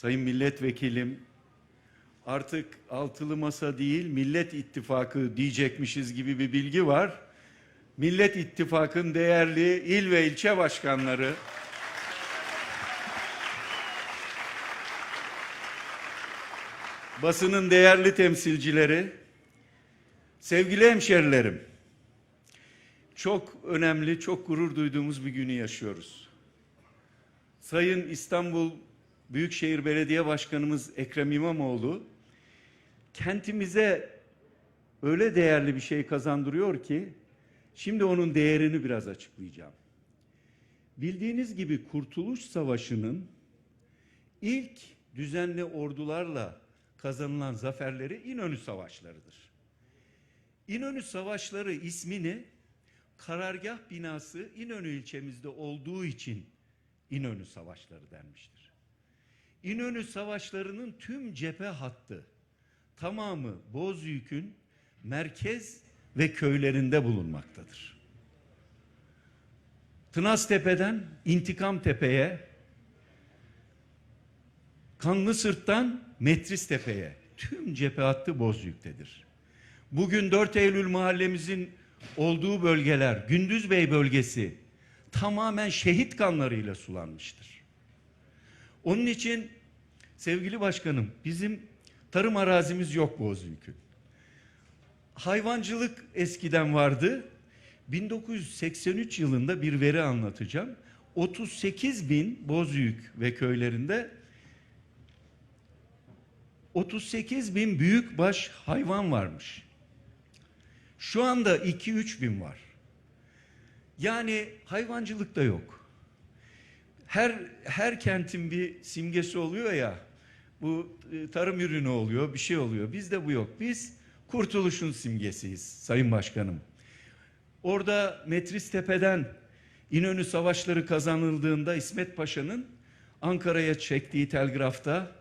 Sayın Milletvekilim, artık altılı masa değil Millet İttifakı diyecekmişiz gibi bir bilgi var. Millet İttifakı'nın değerli il ve ilçe başkanları, basının değerli temsilcileri, sevgili hemşerilerim, çok önemli, çok gurur duyduğumuz bir günü yaşıyoruz. Sayın İstanbul Büyükşehir Belediye Başkanımız Ekrem İmamoğlu kentimize öyle değerli bir şey kazandırıyor ki şimdi onun değerini biraz açıklayacağım. Bildiğiniz gibi Kurtuluş Savaşı'nın ilk düzenli ordularla kazanılan zaferleri İnönü Savaşları'dır. İnönü Savaşları ismini karargah binası İnönü ilçemizde olduğu için İnönü Savaşları denmiştir. İnönü Savaşları'nın tüm cephe hattı tamamı Bozüyük'ün merkez ve köylerinde bulunmaktadır. Tınaztepe'den İntikam Tepe'ye, Kanlı Sırt'tan Metris Tepe'ye tüm cephe hattı Bozüyük'tedir. Bugün 4 Eylül mahallemizin olduğu bölgeler, Gündüzbey bölgesi tamamen şehit kanlarıyla sulanmıştır. Onun için sevgili başkanım bizim tarım arazimiz yok Bozüyük'ün. Hayvancılık eskiden vardı. 1983 yılında bir veri anlatacağım. 38 bin Bozüyük ve köylerinde 38 bin büyükbaş hayvan varmış. Şu anda 2-3 bin var. Yani hayvancılık da yok. Her her kentin bir simgesi oluyor ya. Bu e, tarım ürünü oluyor, bir şey oluyor. Bizde bu yok. Biz kurtuluşun simgesiyiz Sayın Başkanım. Orada Metris Tepe'den İnönü Savaşları kazanıldığında İsmet Paşa'nın Ankara'ya çektiği telgrafta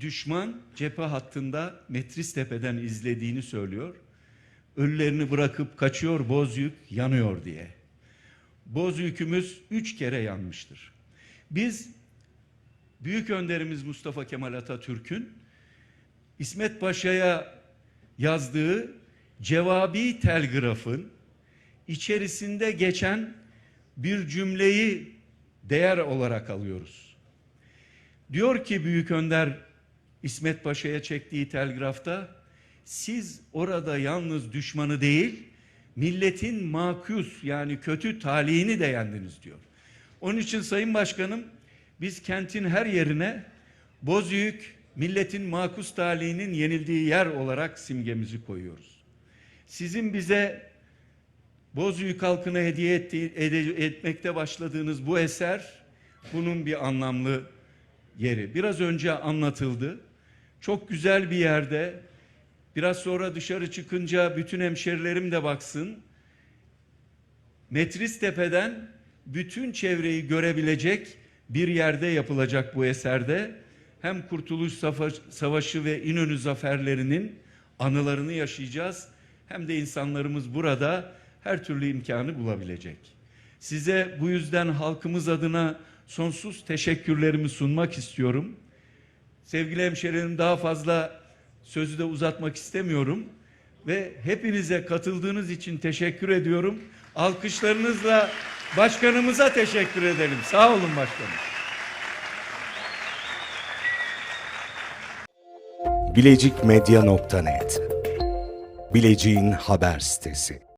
düşman cephe hattında Metris Tepe'den izlediğini söylüyor. Ölülerini bırakıp kaçıyor Bozüyük yanıyor diye. Bozüyük'ümüz üç kere yanmıştır. Biz büyük önderimiz Mustafa Kemal Atatürk'ün İsmet Paşa'ya yazdığı cevabi telgrafın içerisinde geçen bir cümleyi değer olarak alıyoruz. Diyor ki Büyük Önder İsmet Paşa'ya çektiği telgrafta siz orada yalnız düşmanı değil milletin makus yani kötü talihini de yendiniz diyor. Onun için Sayın Başkanım biz kentin her yerine Bozüyük milletin makus talihinin yenildiği yer olarak simgemizi koyuyoruz. Sizin bize Bozüyük halkına hediye ettiği, ede- etmekte başladığınız bu eser bunun bir anlamlı yeri. Biraz önce anlatıldı. Çok güzel bir yerde. Biraz sonra dışarı çıkınca bütün hemşerilerim de baksın. Metris Tepe'den bütün çevreyi görebilecek bir yerde yapılacak bu eserde. Hem Kurtuluş Sava- Savaşı ve İnönü zaferlerinin anılarını yaşayacağız. Hem de insanlarımız burada her türlü imkanı bulabilecek. Size bu yüzden halkımız adına sonsuz teşekkürlerimi sunmak istiyorum. Sevgili hemşehrilerim daha fazla sözü de uzatmak istemiyorum. Ve hepinize katıldığınız için teşekkür ediyorum. Alkışlarınızla başkanımıza teşekkür edelim. Sağ olun başkanım. bilecikmedia.net Bileceğin haber sitesi